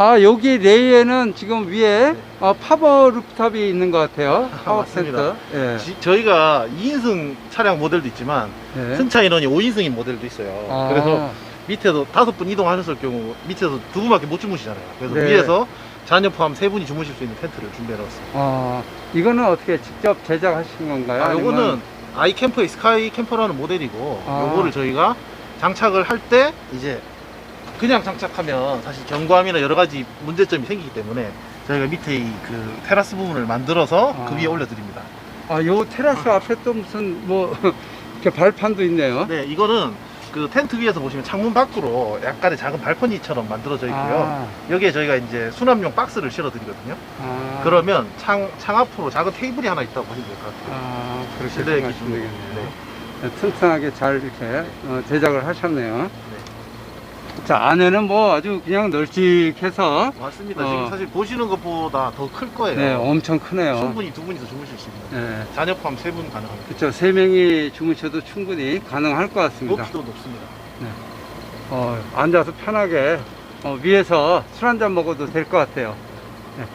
아 여기 레이에는 지금 위에 네. 어, 파버 루프탑이 있는 것 같아요. 아, 파워 맞습니다. 센터. 예. 지- 저희가 2인승 차량 모델도 있지만 예. 승차 인원이 5인승인 모델도 있어요. 아, 그래서 밑에서 다섯 분 이동하셨을 경우 밑에서 두 분밖에 못 주무시잖아요. 그래서 네. 위에서 자녀 포함 세 분이 주무실 수 있는 텐트를 준비해 놨습니다. 아, 이거는 어떻게 직접 제작하신 건가요? 아, 요거는 아니면- 아이 캠퍼의 스카이 캠퍼라는 모델이고 아. 요거를 저희가 장착을 할 때 이제 그냥 장착하면 사실 경고함이나 여러 가지 문제점이 생기기 때문에 저희가 밑에 이 그 테라스 부분을 만들어서 아. 그 위에 올려드립니다. 아, 요 테라스 앞에 또 무슨 뭐 이렇게 발판도 있네요. 네, 이거는 그 텐트 위에서 보시면 창문 밖으로 약간의 작은 발코니처럼 만들어져 있고요. 아, 여기에 저희가 이제 수납용 박스를 실어 드리거든요. 아, 그러면 창, 창 앞으로 작은 테이블이 하나 있다고 보시면 될 것 같아요. 아, 그렇게 실내 생각하시면. 되겠네요. 네. 튼튼하게 잘 이렇게 어, 제작을 하셨네요. 네. 자, 안에는 뭐 아주 그냥 널찍해서 맞습니다. 어. 지금 사실 보시는 것보다 더 클 거예요. 네, 엄청 크네요. 충분히 두 분이서 주무실 수 있는. 네. 자녀 포함 세 분 가능합니다. 그렇죠. 세 명이 주무셔도 충분히 가능할 것 같습니다. 높이도 높습니다. 어, 앉아서 편하게 어, 위에서 술 한잔 먹어도 될 것 같아요. 네.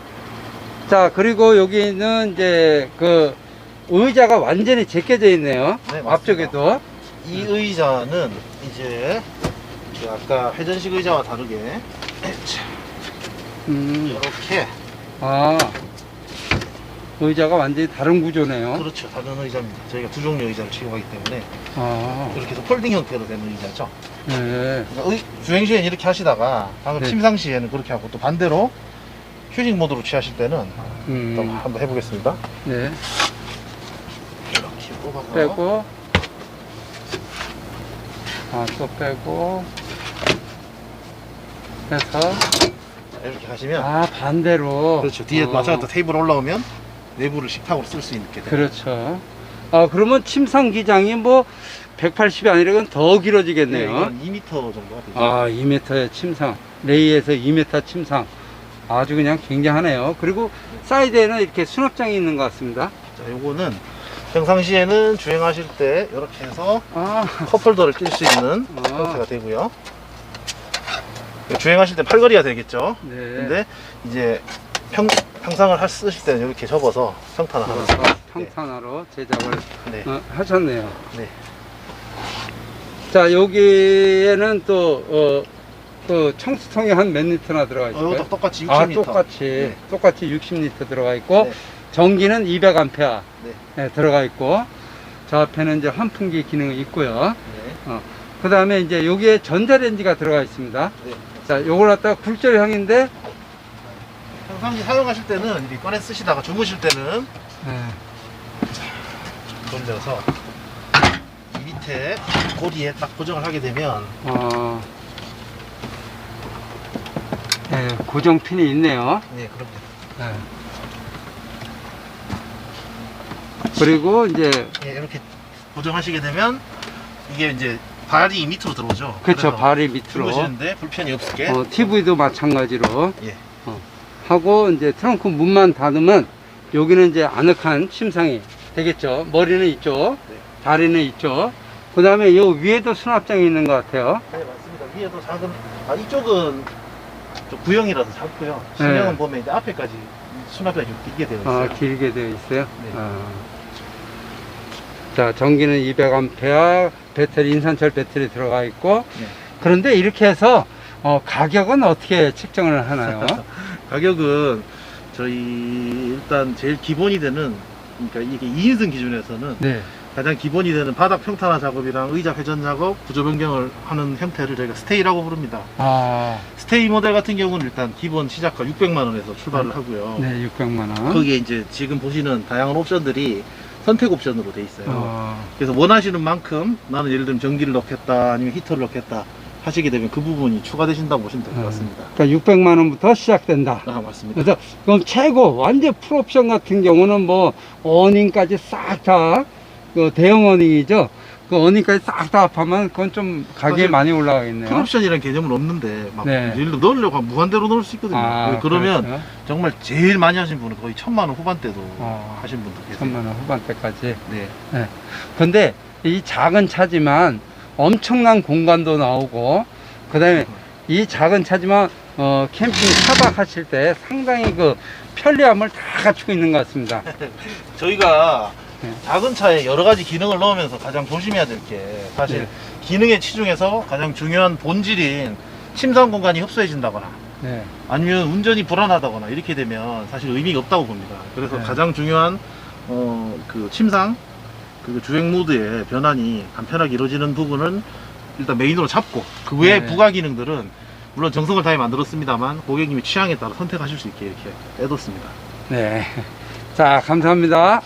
자, 그리고 여기는 이제 그 의자가 완전히 제껴져 있네요. 네, 맞습니다. 앞쪽에도. 이 의자는 이제 그 아까 회전식 의자와 다르게 음, 이렇게 아, 의자가 완전히 다른 구조네요. 그렇죠. 다른 의자입니다. 저희가 두 종류 의자를 취급하기 때문에 아, 이렇게 해서 폴딩 형태로 되는 의자죠. 네. 그러니까 의- 주행 시에는 이렇게 하시다가 방금 네. 침상 시에는 그렇게 하고 또 반대로 휴식 모드로 취하실 때는 또 음, 한번 해보겠습니다. 네. 이렇게 뽑아서 빼고. 아, 또 빼고. 해서. 이렇게 하시면 아, 반대로. 그렇죠. 뒤에 어. 마찬가지로 테이블 올라오면 내부를 식탁으로 쓸 수 있게 돼요. 그렇죠. 아, 그러면 침상 기장이 뭐 180이 아니라 그건 더 네, 길어지겠네요. 이건 2m 정도가 되죠. 아, 2m의 침상. 레이에서 2m 침상. 아주 그냥 굉장하네요. 그리고 사이드에는 이렇게 수납장이 있는 것 같습니다. 자, 요거는 평상시에는 주행하실 때 이렇게 해서 아, 컵홀더를 낄 수 있는 아. 형태가 되고요. 주행하실 때 팔걸이가 되겠죠. 네. 근데 이제 평, 평상을 하- 쓰실 때는 이렇게 접어서 평탄을 하는 그래서 평탄화로 제작을 네. 어, 하셨네요. 네. 자, 여기에는 또, 어, 그 청수통이 한 몇 리터나 들어가 어, 있어요? 이것도 똑같이 60m. 아, 똑같이, 네. 똑같이 60리터 들어가 있고, 네. 전기는 200A 네. 들어가 있고, 저 앞에는 이제 환풍기 기능이 있고요. 네. 그 다음에 이제 여기에 전자레인지가 들어가 있습니다. 네. 자, 요걸 갖다가 굴절형인데, 평상시 사용하실 때는 이렇게 꺼내 쓰시다가 주무실 때는 네. 돌려서 이 밑에 고리에 딱 고정을 하게 되면 어, 네, 고정핀이 있네요. 네 그럼요. 네. 그리고 이제, 예, 이렇게 고정하시게 되면 이게 이제 발이 밑으로 들어오죠. 그래서 발이 밑으로. 주무시는데 불편이 없게 어, TV도 마찬가지로 예. 어, 하고 이제 트렁크 문만 닫으면 여기는 이제 아늑한 침상이 되겠죠. 머리는 이쪽, 네. 다리는 이쪽. 그 다음에 요 위에도 수납장이 있는 것 같아요. 네 맞습니다. 위에도 작은 아 이쪽은 좀 구형이라서 작고요. 신형은 네. 보면 이제 앞에까지 수납장이 좀 길게 되어 아, 있어요. 길게 되어 있어요. 네. 아. 자, 전기는 200A, 배터리, 인산철 배터리 들어가 있고. 네. 그런데 이렇게 해서 어, 가격은 어떻게 책정을 하나요? 가격은 저희 일단 제일 기본이 되는 그러니까 이게 2인승 기준에서는 네. 가장 기본이 되는 바닥 평탄화 작업이랑 의자 회전 작업, 구조 변경을 하는 형태를 저희가 스테이라고 부릅니다. 아, 스테이 모델 같은 경우는 일단 기본 시작가 600만 원에서 출발을 하고요. 네, 600만 원. 거기에 이제 지금 보시는 다양한 옵션들이 선택 옵션으로 돼 있어요. 어, 그래서 원하시는 만큼 나는 예를 들면 전기를 넣겠다 아니면 히터를 넣겠다 하시게 되면 그 부분이 추가되신다고 보시면 될 것 같습니다. 그러니까 600만 원부터 시작된다. 아 맞습니다. 그래서 그럼 최고 완전 풀옵션 같은 경우는 뭐 어닝까지 싹다그 대형 어닝이죠. 그 어닝까지 싹다 합하면 그건 좀 가격이 사실 많이 올라가겠네요. 풀옵션이라는 개념은 없는데 막 네. 예를 들어 넣으려고 하면 무한대로 넣을 수 있거든요. 아, 그러면 그렇죠. 정말 제일 많이 하신 분은 거의 천만 원 후반대도 어, 하신 분도 계세요. 천만 원 후반대까지. 네. 근데 이 작은 차지만 엄청난 공간도 나오고 그다음에 이 작은 차지만 어, 캠핑 차박 하실 때 상당히 그 편리함을 다 갖추고 있는 것 같습니다. 저희가 네. 작은 차에 여러 가지 기능을 넣으면서 가장 조심해야 될 게 사실 네. 기능의 치중에서 가장 중요한 본질인 침상 공간이 협소해진다거나 네. 아니면 운전이 불안하다거나 이렇게 되면 사실 의미가 없다고 봅니다. 그래서 네. 가장 중요한 어, 그 침상 그 주행 모드의 변환이 간편하게 이루어지는 부분은 일단 메인으로 잡고 그 외의 네. 부가 기능들은 물론 정성을 다해 만들었습니다만 고객님의 취향에 따라 선택하실 수 있게 이렇게 빼뒀습니다. 네. 자, 감사합니다.